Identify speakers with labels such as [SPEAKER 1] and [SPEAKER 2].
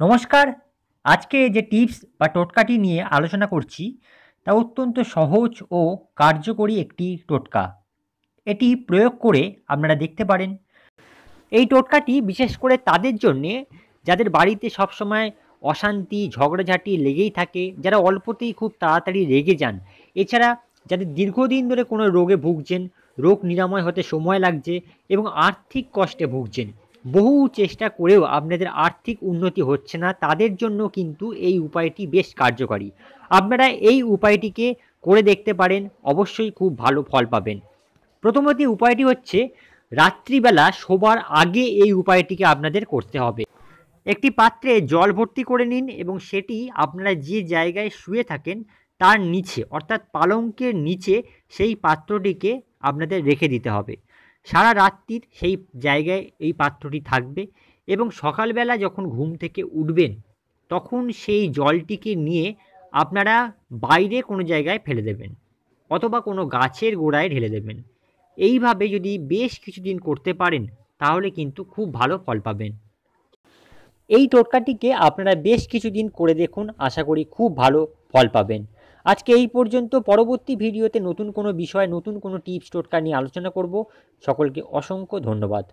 [SPEAKER 1] নমস্কার। আজকে যে টিপস বা টোটকাটি নিয়ে আলোচনা করছি, তা অত্যন্ত সহজ ও কার্যকরী একটি টোটকা। এটি প্রয়োগ করে আপনারা দেখতে পারেন। এই টোটকাটি বিশেষ করে তাদের জন্যে, যাদের বাড়িতে সবসময় অশান্তি, ঝগড়াঝাটি লেগেই থাকে, যারা অল্পতেই খুব তাড়াতাড়ি রেগে যান। এছাড়া যাদের দীর্ঘদিন ধরে কোনো রোগে ভুগছেন, রোগ নিরাময় হতে সময় লাগছে এবং আর্থিক কষ্টে ভুগছেন বহু চেষ্টা করেও আপনাদের আর্থিক উন্নতি হচ্ছে না, তাদের জন্য কিন্তু এই উপায়টি বেশ কার্যকারী। আপনারা এই উপায়টিকে করে দেখতে পারেন, অবশ্যই খুব ভালো ফল পাবেন। প্রথমত উপায়টি হচ্ছে, রাত্রিবেলা শোবার আগে এই উপায়টিকে আপনাদের করতে হবে। একটি পাত্রে জল ভর্তি করে নিন এবং সেটি আপনারা যে জায়গায় শুয়ে থাকেন তার নিচে, অর্থাৎ পালঙ্কের নিচে, সেই পাত্রটিকে আপনাদের রেখে দিতে হবে। সারা রাত্রির সেই জায়গায় এই পাত্রটি থাকবে এবং সকালবেলা যখন ঘুম থেকে উঠবেন, তখন সেই জলটিকে নিয়ে আপনারা বাইরে কোনো জায়গায় ফেলে দেবেন অথবা কোনো গাছের গোড়ায় ঢেলে দেবেন। এইভাবে যদি বেশ কিছুদিন করতে পারেন, তাহলে কিন্তু খুব ভালো ফল পাবেন। এই টোটকাটিকে আপনারা বেশ কিছুদিন করে দেখুন, আশা করি খুব ভালো ফল পাবেন। আজকে এই পর্যন্ত। পরবর্তী ভিডিওতে নতুন কোনো বিষয়, নতুন কোনো টিপস টোটকা নিয়ে আলোচনা করব। সকলকে অসংখ্য ধন্যবাদ।